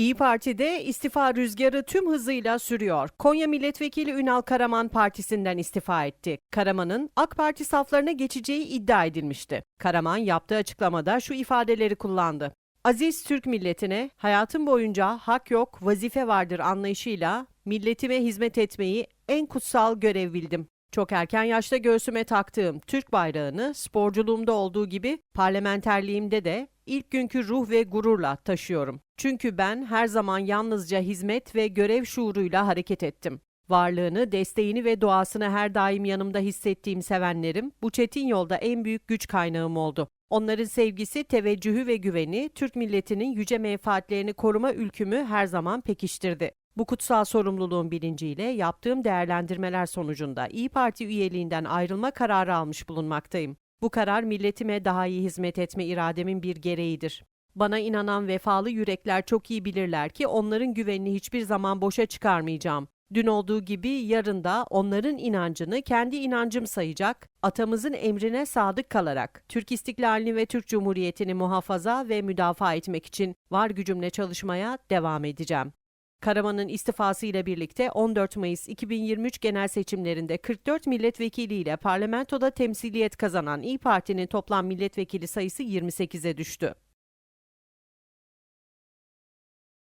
İyi Parti'de istifa rüzgarı tüm hızıyla sürüyor. Konya Milletvekili Ünal Karaman partisinden istifa etti. Karaman'ın AK Parti saflarına geçeceği iddia edilmişti. Karaman yaptığı açıklamada şu ifadeleri kullandı. Aziz Türk milletine hayatım boyunca hak yok, vazife vardır anlayışıyla milletime hizmet etmeyi en kutsal görev bildim. Çok erken yaşta göğsüme taktığım Türk bayrağını sporculuğumda olduğu gibi parlamenterliğimde de ilk günkü ruh ve gururla taşıyorum. Çünkü ben her zaman yalnızca hizmet ve görev şuuruyla hareket ettim. Varlığını, desteğini ve duasını her daim yanımda hissettiğim sevenlerim bu çetin yolda en büyük güç kaynağım oldu. Onların sevgisi, teveccühü ve güveni Türk milletinin yüce menfaatlerini koruma ülkümü her zaman pekiştirdi. Bu kutsal sorumluluğun bilinciyle yaptığım değerlendirmeler sonucunda İyi Parti üyeliğinden ayrılma kararı almış bulunmaktayım. Bu karar milletime daha iyi hizmet etme irademin bir gereğidir. Bana inanan vefalı yürekler çok iyi bilirler ki onların güvenini hiçbir zaman boşa çıkarmayacağım. Dün olduğu gibi yarın da onların inancını kendi inancım sayacak, atamızın emrine sadık kalarak Türk istiklalini ve Türk Cumhuriyeti'ni muhafaza ve müdafaa etmek için var gücümle çalışmaya devam edeceğim. Karaman'ın istifası ile birlikte 14 Mayıs 2023 genel seçimlerinde 44 milletvekiliyle parlamentoda temsiliyet kazanan İyi Parti'nin toplam milletvekili sayısı 28'e düştü.